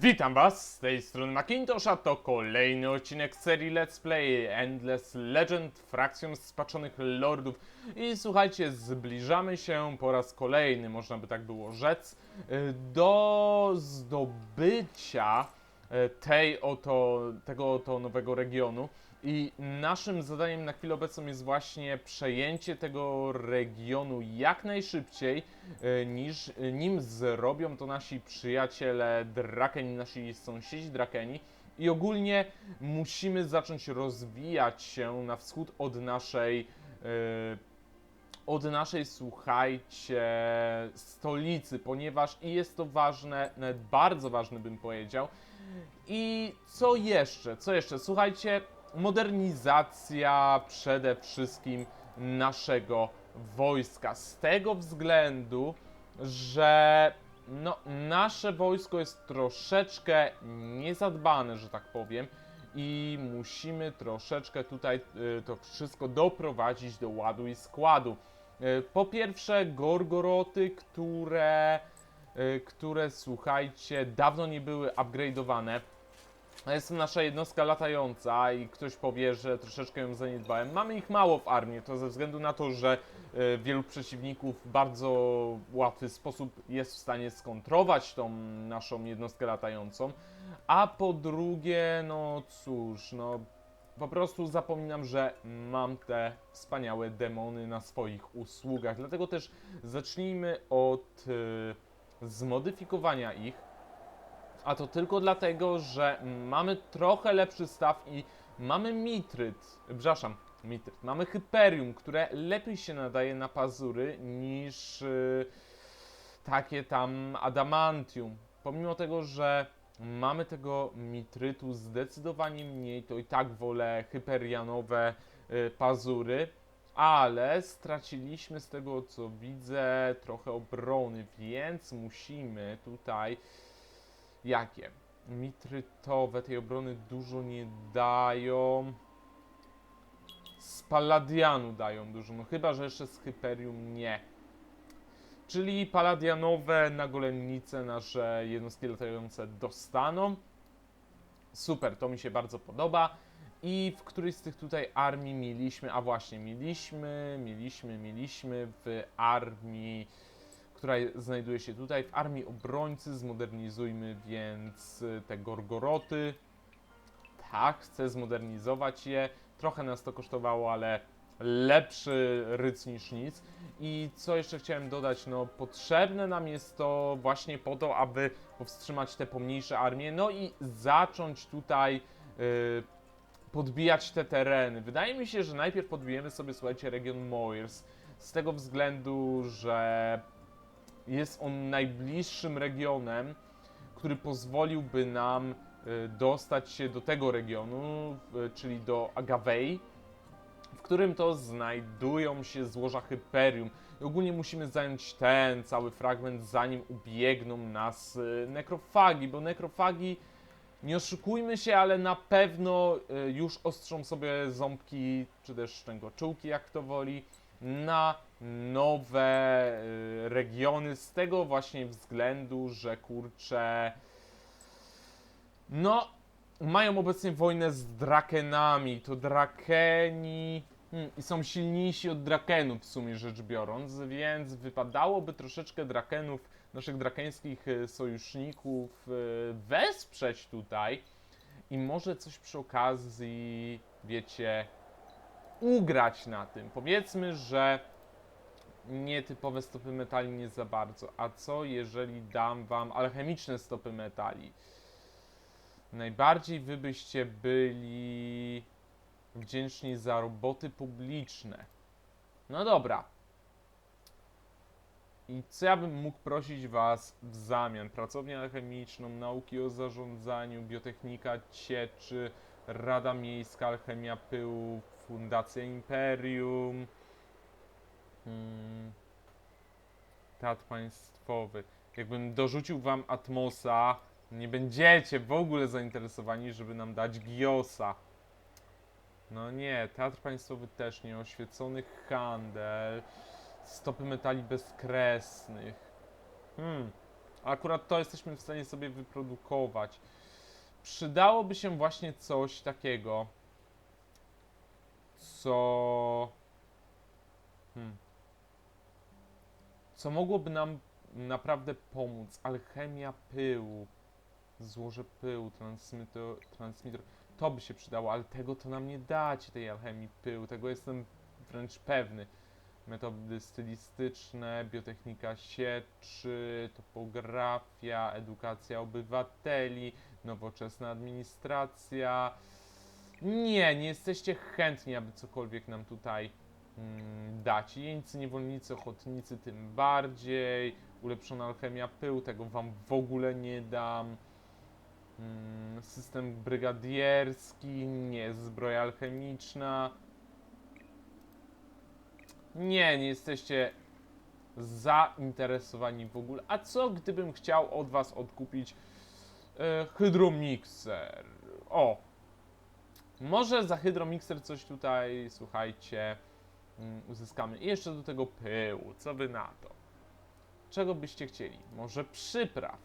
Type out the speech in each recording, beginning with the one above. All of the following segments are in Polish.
Witam Was, z tej strony Macintosh, a to kolejny odcinek serii Let's Play Endless Legend Frakcją Spaczonych Lordów. I słuchajcie, zbliżamy się po raz kolejny, można by tak było rzec, y, do zdobycia y, tej oto, tego oto nowego regionu. I naszym zadaniem na chwilę obecną jest właśnie przejęcie tego regionu jak najszybciej, e, niż, nim zrobią to nasi przyjaciele Drakeni, nasi sąsiedzi Drakeni. I ogólnie musimy zacząć rozwijać się na wschód od naszej, e, od naszej, słuchajcie, stolicy, ponieważ i jest to ważne, nawet bardzo ważne bym powiedział. I co jeszcze? Co jeszcze? Słuchajcie, modernizacja przede wszystkim naszego wojska. Z tego względu, że no, nasze wojsko jest troszeczkę niezadbane, że tak powiem. I musimy troszeczkę tutaj y, to wszystko doprowadzić do ładu i składu. Y, po pierwsze, gorgoroty, które, y, które słuchajcie, dawno nie były upgrade'owane. Jest to nasza jednostka latająca i ktoś powie, że troszeczkę ją zaniedbałem. Mamy ich mało w armii, to ze względu na to, że e, wielu przeciwników w bardzo łatwy sposób jest w stanie skontrować tą naszą jednostkę latającą. A po drugie, no cóż, no po prostu zapominam, że mam te wspaniałe demony na swoich usługach. Dlatego też zacznijmy od e, zmodyfikowania ich. A to tylko dlatego, że mamy trochę lepszy staw i mamy mitryt, przepraszam, mitryt, mamy hyperium, które lepiej się nadaje na pazury niż yy, takie tam adamantium. Pomimo tego, że mamy tego mitrytu zdecydowanie mniej, to i tak wolę hyperianowe yy, pazury. Ale straciliśmy z tego co widzę trochę obrony, więc musimy tutaj Jakie? Mitrytowe tej obrony dużo nie dają. Z Palladianu dają dużo, no chyba, że jeszcze z Hyperium nie. Czyli Palladianowe na golennice nasze jednostki latające dostaną. Super, to mi się bardzo podoba. I w którejś z tych tutaj armii mieliśmy, a właśnie, mieliśmy, mieliśmy, mieliśmy w armii która znajduje się tutaj w armii obrońcy. Zmodernizujmy więc y, te gorgoroty. Tak, chcę zmodernizować je. Trochę nas to kosztowało, ale lepszy ryc niż nic. I co jeszcze chciałem dodać, no potrzebne nam jest to właśnie po to, aby powstrzymać te pomniejsze armie, no i zacząć tutaj yy, podbijać te tereny. Wydaje mi się, że najpierw podbijemy sobie, słuchajcie, region Moirs, z tego względu, że jest on najbliższym regionem, który pozwoliłby nam y, dostać się do tego regionu, y, czyli do Agavei, w którym to znajdują się złoża Hyperium. I ogólnie musimy zająć ten cały fragment, zanim ubiegną nas y, nekrofagi, bo nekrofagi, nie oszukujmy się, ale na pewno już ostrzą sobie ząbki, czy też szczęgoczułki, jak to woli, na nowe y, regiony z tego właśnie względu, że kurczę. No, mają obecnie wojnę z Drakenami. To Drakeni. Hmm, są silniejsi od Drakenów w sumie rzecz biorąc, więc wypadałoby troszeczkę Drakenów, naszych drakeńskich y, sojuszników y, wesprzeć tutaj i może coś przy okazji, wiecie, ugrać na tym. Powiedzmy, że nietypowe stopy metali nie za bardzo. A co jeżeli dam wam alchemiczne stopy metali? Najbardziej wy byście byli wdzięczni za roboty publiczne. No dobra. I co ja bym mógł prosić was w zamian? Pracownię alchemiczną, nauki o zarządzaniu, biotechnika cieczy, Rada Miejska, Alchemia Pyłu, Fundacja Imperium, Hmm. Teatr państwowy. Jakbym dorzucił wam Atmosa, nie będziecie w ogóle zainteresowani, żeby nam dać Giosa. No nie, teatr państwowy też nie, oświecony handel, stopy metali bezkresnych. Hmm, Akurat to jesteśmy w stanie sobie wyprodukować. Przydałoby się właśnie coś takiego, co. Hmm. Co mogłoby nam naprawdę pomóc? Alchemia pyłu, złoże pyłu, transmitor, transmitor. To by się przydało, ale tego to nam nie dacie, tej alchemii pyłu. Tego jestem wręcz pewny. Metody stylistyczne, biotechnika sieczy, topografia, edukacja obywateli, nowoczesna administracja. Nie, nie jesteście chętni, aby cokolwiek nam tutaj mm, dać. Jeńcy, niewolnicy, ochotnicy tym bardziej. Ulepszona alchemia pył, tego wam w ogóle nie dam. Mm, system brygadierski, nie, zbroja alchemiczna. Nie, nie jesteście zainteresowani w ogóle. A co gdybym chciał od was odkupić e, hydromixer? O! Może za hydromixer coś tutaj, słuchajcie, mm, uzyskamy. I jeszcze do tego pyłu. Co by na to? Czego byście chcieli? Może przypraw?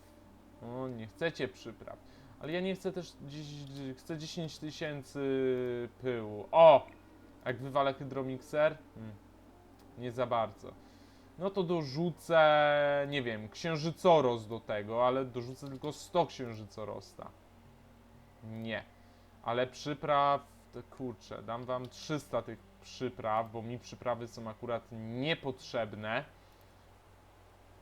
O, nie chcecie przypraw. Ale ja nie chcę też, chcę 10 tysięcy pyłu. O! Jak wywalę hydromixer? Hmm. Nie za bardzo. No to dorzucę, nie wiem, księżycoros do tego, ale dorzucę tylko 100 księżycorosta. Nie. Ale przypraw, kurczę, dam wam 300 tych przypraw, bo mi przyprawy są akurat niepotrzebne.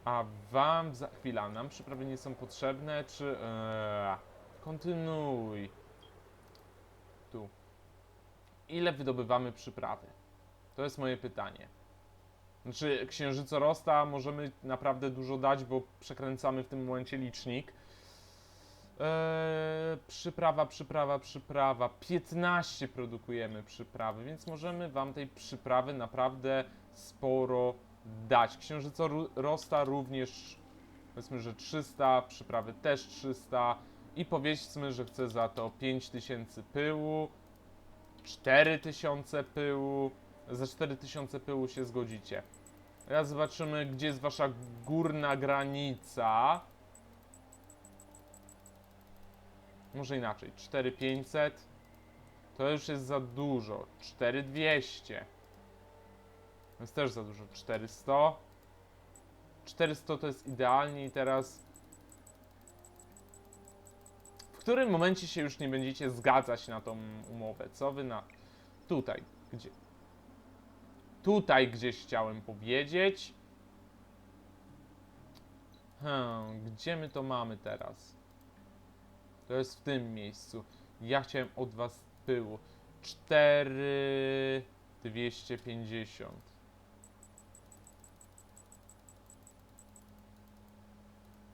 A wam za chwila, nam przyprawy nie są potrzebne, czy... Eee, kontynuuj. Tu. Ile wydobywamy przyprawy? To jest moje pytanie. Znaczy, księżycorosta możemy naprawdę dużo dać, bo przekręcamy w tym momencie licznik. Eee, przyprawa, przyprawa, przyprawa. 15 produkujemy przyprawy, więc możemy Wam tej przyprawy naprawdę sporo dać. Księżycorosta również, powiedzmy, że 300, przyprawy też 300 i powiedzmy, że chcę za to 5000 pyłu, 4000 pyłu. Za 4000 pyłu się zgodzicie. Teraz zobaczymy, gdzie jest wasza górna granica. Może inaczej. 4500 to już jest za dużo. 4200 to jest też za dużo. 400 400 to jest idealnie i teraz w którym momencie się już nie będziecie zgadzać na tą umowę? Co wy na... Tutaj. Gdzie? Tutaj gdzieś chciałem powiedzieć. Hmm, gdzie my to mamy teraz? To jest w tym miejscu. Ja chciałem od was pyłu. 4... 250.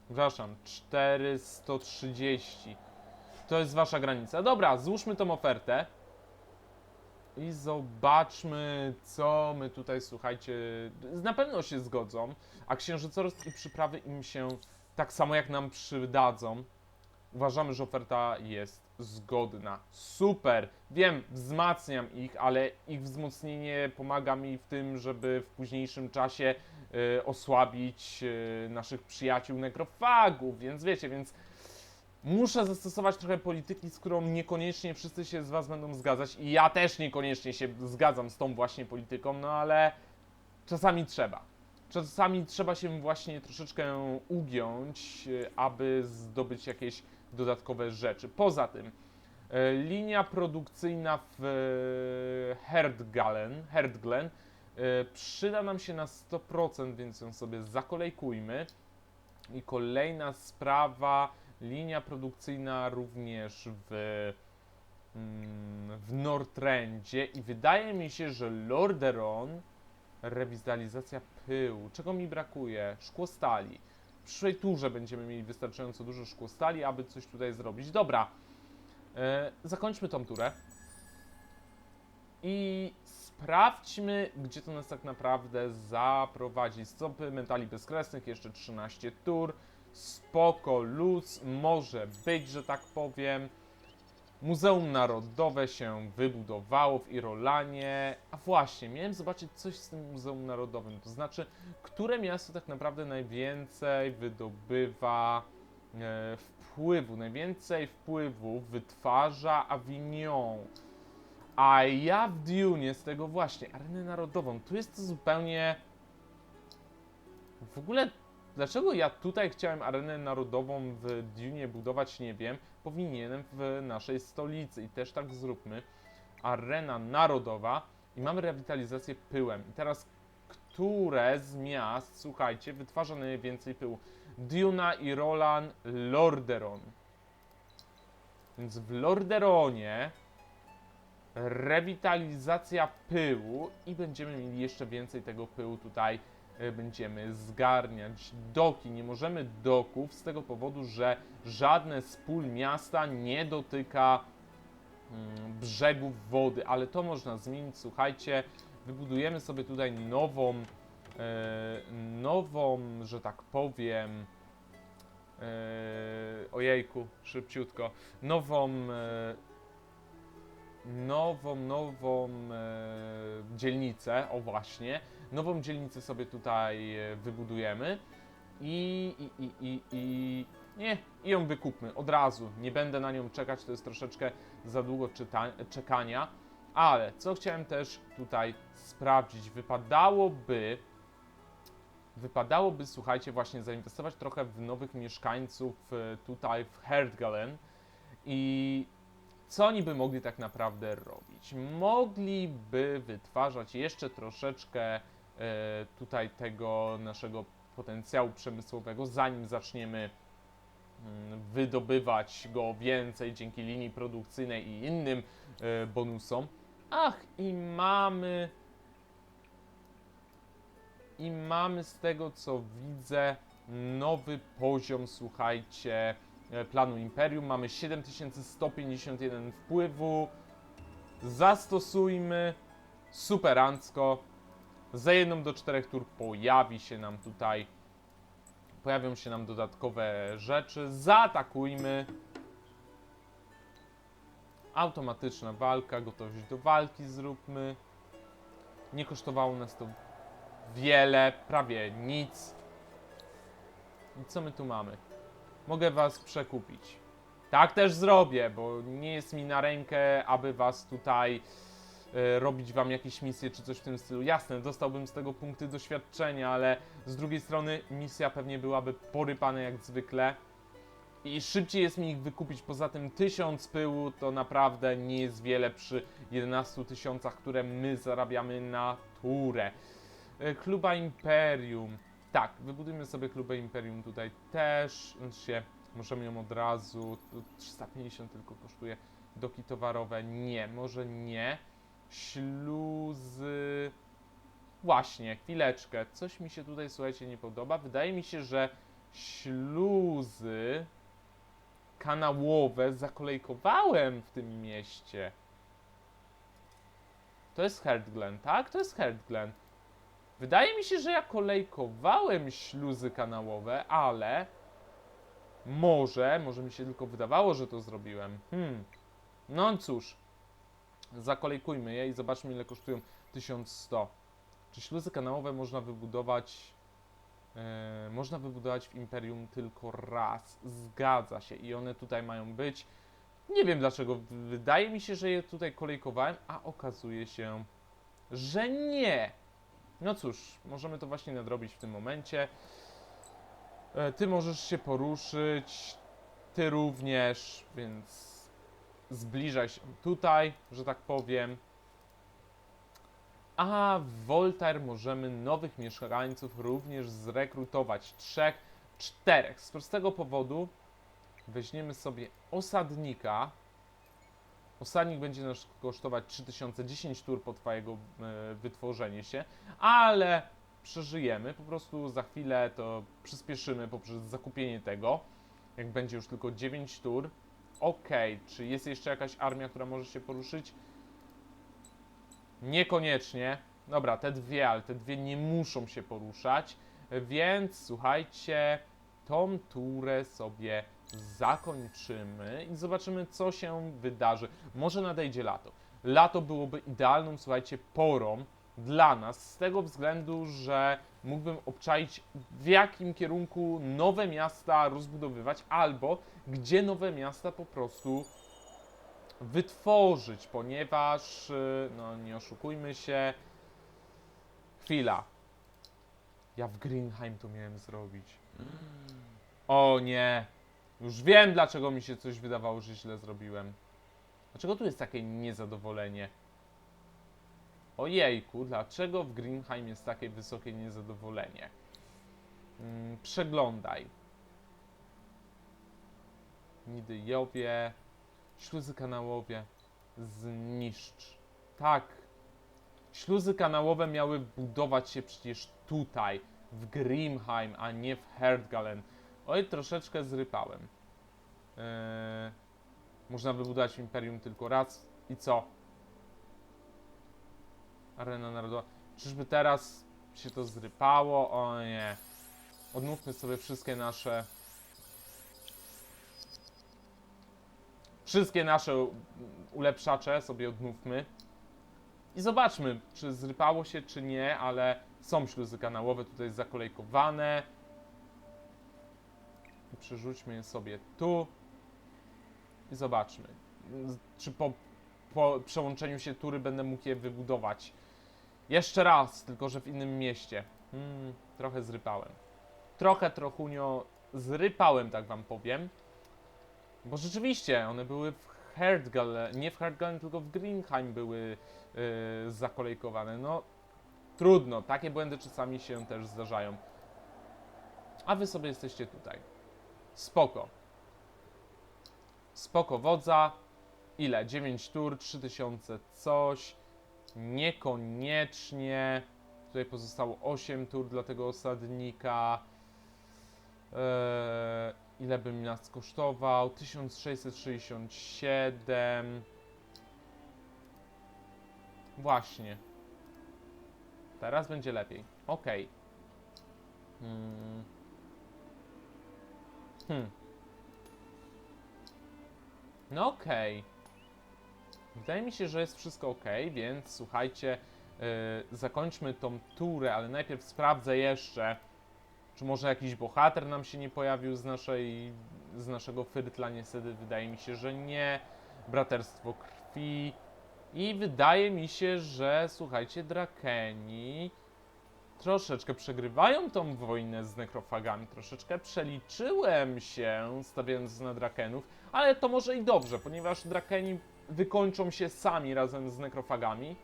Przepraszam, 430. To jest wasza granica. Dobra, złóżmy tą ofertę. I zobaczmy, co my tutaj, słuchajcie, na pewno się zgodzą, a księżycoros i przyprawy im się tak samo jak nam przydadzą. Uważamy, że oferta jest zgodna. Super! Wiem, wzmacniam ich, ale ich wzmocnienie pomaga mi w tym, żeby w późniejszym czasie y, osłabić y, naszych przyjaciół nekrofagów, więc wiecie, więc muszę zastosować trochę polityki, z którą niekoniecznie wszyscy się z Was będą zgadzać i ja też niekoniecznie się zgadzam z tą właśnie polityką, no ale czasami trzeba. Czasami trzeba się właśnie troszeczkę ugiąć, y, aby zdobyć jakieś dodatkowe rzeczy. Poza tym, e, linia produkcyjna w e, Herdgalen, Herdglen e, przyda nam się na 100%, więc ją sobie zakolejkujmy. I kolejna sprawa, linia produkcyjna również w, mm, w Nortrendzie i wydaje mi się, że Lorderon, rewitalizacja pyłu, czego mi brakuje? Szkło stali. Przyszłej turze będziemy mieli wystarczająco dużo szkło stali, aby coś tutaj zrobić. Dobra, e, zakończmy tą turę i sprawdźmy, gdzie to nas tak naprawdę zaprowadzi. Stopy mentali bezkresnych, jeszcze 13 tur. Spoko, luz, może być, że tak powiem. Muzeum Narodowe się wybudowało w Irolanie. A właśnie, miałem zobaczyć coś z tym Muzeum Narodowym. To znaczy, które miasto tak naprawdę najwięcej wydobywa e, wpływu, najwięcej wpływu wytwarza Avignon. A ja w Dune z tego właśnie, arenę narodową, tu jest to zupełnie... W ogóle, dlaczego ja tutaj chciałem arenę narodową w Dune budować, nie wiem. Powinienem w naszej stolicy i też tak zróbmy. Arena narodowa i mamy rewitalizację pyłem. I teraz, które z miast, słuchajcie, wytwarza najwięcej pyłu? Duna i Roland Lorderon. Więc w Lorderonie rewitalizacja pyłu i będziemy mieli jeszcze więcej tego pyłu tutaj będziemy zgarniać doki. Nie możemy doków z tego powodu, że żadne z pól miasta nie dotyka mm, brzegów wody, ale to można zmienić. Słuchajcie, wybudujemy sobie tutaj nową, e, nową, że tak powiem, e, ojejku, szybciutko, nową, e, nową, nową e, dzielnicę, o właśnie, nową dzielnicę sobie tutaj e, wybudujemy i, i, i, i, i nie, i ją wykupmy od razu. Nie będę na nią czekać, to jest troszeczkę za długo czekania. Ale co chciałem też tutaj sprawdzić, wypadałoby, wypadałoby, słuchajcie, właśnie zainwestować trochę w nowych mieszkańców e, tutaj w Herdgalen i co oni by mogli tak naprawdę robić? Mogliby wytwarzać jeszcze troszeczkę tutaj tego naszego potencjału przemysłowego, zanim zaczniemy mm, wydobywać go więcej dzięki linii produkcyjnej i innym e, bonusom. Ach, i mamy. I mamy z tego co widzę nowy poziom, słuchajcie, e, planu Imperium. Mamy 7151 wpływu. Zastosujmy superancko. Za jedną do czterech tur pojawi się nam tutaj. Pojawią się nam dodatkowe rzeczy. Zaatakujmy. Automatyczna walka, gotowość do walki zróbmy. Nie kosztowało nas to wiele, prawie nic. I co my tu mamy? Mogę was przekupić. Tak też zrobię, bo nie jest mi na rękę, aby was tutaj robić wam jakieś misje czy coś w tym stylu. Jasne, dostałbym z tego punkty doświadczenia, ale z drugiej strony misja pewnie byłaby porypana jak zwykle. I szybciej jest mi ich wykupić. Poza tym 1000 pyłu to naprawdę nie jest wiele przy 11 tysiącach, które my zarabiamy na turę. E, Kluba Imperium. Tak, wybudujmy sobie klubę Imperium tutaj też. Znaczy możemy ją od razu. Tu 350 tylko kosztuje. Doki towarowe. Nie, może nie. Śluzy. Właśnie, chwileczkę. Coś mi się tutaj, słuchajcie, nie podoba. Wydaje mi się, że śluzy kanałowe zakolejkowałem w tym mieście. To jest Herdglen, tak? To jest Herdglen. Wydaje mi się, że ja kolejkowałem śluzy kanałowe, ale może, może mi się tylko wydawało, że to zrobiłem. Hmm. No cóż, zakolejkujmy je i zobaczmy ile kosztują 1100. Czy śluzy kanałowe można wybudować e, można wybudować w Imperium tylko raz. Zgadza się i one tutaj mają być. Nie wiem dlaczego. Wydaje mi się, że je tutaj kolejkowałem, a okazuje się, że nie. No cóż, możemy to właśnie nadrobić w tym momencie. E, Ty możesz się poruszyć, ty również, więc zbliżaj się tutaj, że tak powiem. A w Voltaire możemy nowych mieszkańców również zrekrutować. Trzech, czterech. Z prostego powodu weźmiemy sobie osadnika. Osadnik będzie nas kosztować 3010 tur po twojego e, wytworzenie się, ale przeżyjemy. Po prostu za chwilę to przyspieszymy poprzez zakupienie tego. Jak będzie już tylko 9 tur. Ok, czy jest jeszcze jakaś armia, która może się poruszyć? Niekoniecznie. Dobra, te dwie, ale te dwie nie muszą się poruszać. Więc słuchajcie, tą turę sobie zakończymy i zobaczymy, co się wydarzy. Może nadejdzie lato. Lato byłoby idealną, słuchajcie, porą dla nas, z tego względu, że mógłbym obczaić, w jakim kierunku nowe miasta rozbudowywać, albo gdzie nowe miasta po prostu wytworzyć, ponieważ, y, no nie oszukujmy się, chwila. Ja w Greenheim to miałem zrobić. O nie. Już wiem, dlaczego mi się coś wydawało, że źle zrobiłem. Dlaczego tu jest takie niezadowolenie? Ojejku, dlaczego w Greenheim jest takie wysokie niezadowolenie? Mm, przeglądaj. Nidyjowie, śluzy kanałowie, zniszcz. Tak. Śluzy kanałowe miały budować się przecież tutaj, w Grimheim, a nie w Herdgalen. Oj, troszeczkę zrypałem. Eee, można wybudować Imperium tylko raz. I co? Arena Narodowa. Czyżby teraz się to zrypało? O nie. Odmówmy sobie wszystkie nasze... Wszystkie nasze ulepszacze sobie odmówmy. I zobaczmy, czy zrypało się, czy nie, ale są śluzy kanałowe tutaj zakolejkowane. I przerzućmy je sobie tu. I zobaczmy, czy po, po przełączeniu się tury będę mógł je wybudować. Jeszcze raz, tylko że w innym mieście. Hmm, trochę zrypałem. Trochę, trochunio zrypałem, tak wam powiem. Bo rzeczywiście, one były w Herdgale, nie w Herdgale, tylko w Greenheim były yy, zakolejkowane. No, trudno, takie błędy czasami się też zdarzają. A wy sobie jesteście tutaj. Spoko. Spoko wodza. Ile? 9 tur, 3000 coś. Niekoniecznie. Tutaj pozostało 8 tur dla tego osadnika. Eee, ile by mi nas kosztował? 1667. Właśnie. Teraz będzie lepiej. Okej. Hmm. Hmm. No okej. Wydaje mi się, że jest wszystko ok, więc słuchajcie, yy, zakończmy tą turę, ale najpierw sprawdzę jeszcze, czy może jakiś bohater nam się nie pojawił z naszej, z naszego fyrtla. Niestety wydaje mi się, że nie. Braterstwo krwi. I wydaje mi się, że słuchajcie, Drakeni troszeczkę przegrywają tą wojnę z nekrofagami. Troszeczkę przeliczyłem się, stawiając na Drakenów, ale to może i dobrze, ponieważ Drakeni wykończą się sami razem z nekrofagami,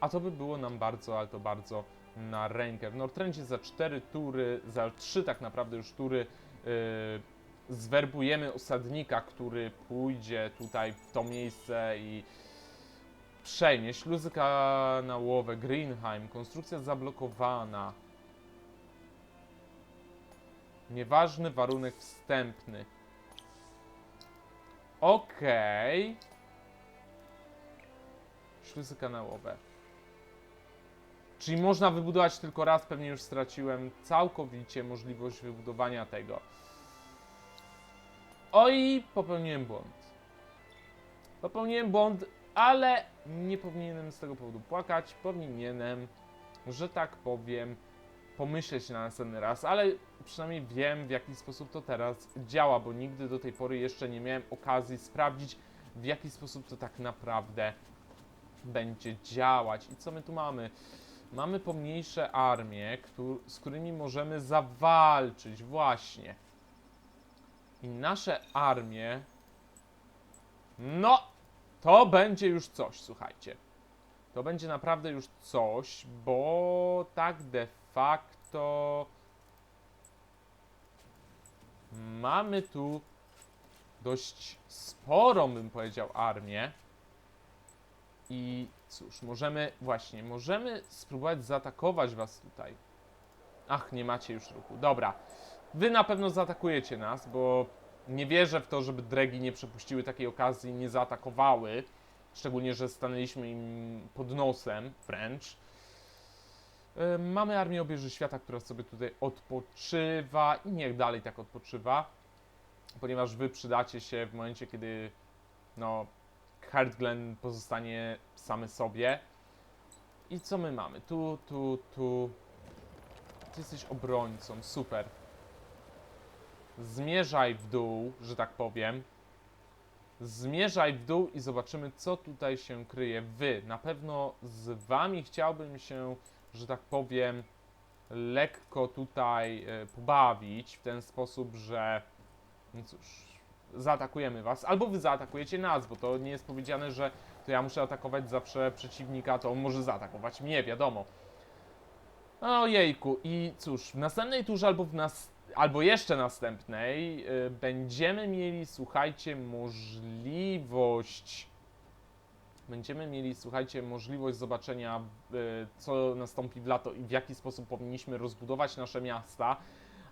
a to by było nam bardzo, ale to bardzo na rękę. W Nortrencie za 4 tury, za 3 tak naprawdę już tury yy, zwerbujemy osadnika, który pójdzie tutaj w to miejsce i przejmie. Śluzy kanałowe, Greenheim, konstrukcja zablokowana. Nieważny warunek wstępny. Okej. Śluzy kanałowe. Czyli można wybudować tylko raz, pewnie już straciłem całkowicie możliwość wybudowania tego. Oj, popełniłem błąd. Popełniłem błąd, ale nie powinienem z tego powodu płakać. Powinienem, że tak powiem, pomyśleć na następny raz, ale przynajmniej wiem, w jaki sposób to teraz działa, bo nigdy do tej pory jeszcze nie miałem okazji sprawdzić, w jaki sposób to tak naprawdę będzie działać. I co my tu mamy? Mamy pomniejsze armie, któ- z którymi możemy zawalczyć, właśnie. I nasze armie. No, to będzie już coś, słuchajcie. To będzie naprawdę już coś, bo tak de facto. Mamy tu dość sporą, bym powiedział, armię. I cóż, możemy, właśnie, możemy spróbować zaatakować was tutaj. Ach, nie macie już ruchu. Dobra. Wy na pewno zaatakujecie nas, bo nie wierzę w to, żeby dregi nie przepuściły takiej okazji nie zaatakowały. Szczególnie, że stanęliśmy im pod nosem wręcz. E, Mamy armię obieży świata, która sobie tutaj odpoczywa i niech dalej tak odpoczywa. ponieważ wy przydacie się w momencie, kiedy no, Heartglen pozostanie samy sobie. I co my mamy? Tu, tu, tu. Ty jesteś obrońcą, super. Zmierzaj w dół, że tak powiem. Zmierzaj w dół i zobaczymy, co tutaj się kryje. Wy, na pewno z wami chciałbym się, że tak powiem, lekko tutaj e, pobawić w ten sposób, że no cóż, zaatakujemy was, albo wy zaatakujecie nas, bo to nie jest powiedziane, że to ja muszę atakować zawsze przeciwnika, to on może zaatakować mnie, wiadomo. Ojejku, i cóż, w następnej turze albo w nas, albo jeszcze następnej y, będziemy mieli, słuchajcie, możliwość będziemy mieli, słuchajcie, możliwość zobaczenia, y, co nastąpi w lato i w jaki sposób powinniśmy rozbudować nasze miasta,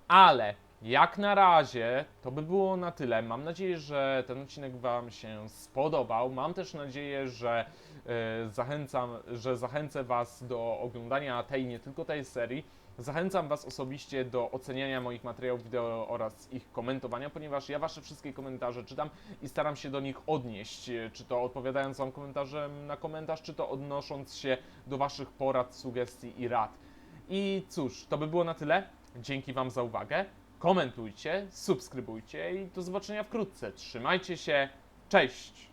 ale jak na razie to by było na tyle. Mam nadzieję, że ten odcinek Wam się spodobał. Mam też nadzieję, że y, zachęcam, że zachęcę Was do oglądania tej, nie tylko tej serii. Zachęcam Was osobiście do oceniania moich materiałów wideo oraz ich komentowania, ponieważ ja Wasze wszystkie komentarze czytam i staram się do nich odnieść, czy to odpowiadając Wam komentarzem na komentarz, czy to odnosząc się do Waszych porad, sugestii i rad. I cóż, to by było na tyle. Dzięki Wam za uwagę. Komentujcie, subskrybujcie i do zobaczenia wkrótce. Trzymajcie się. Cześć!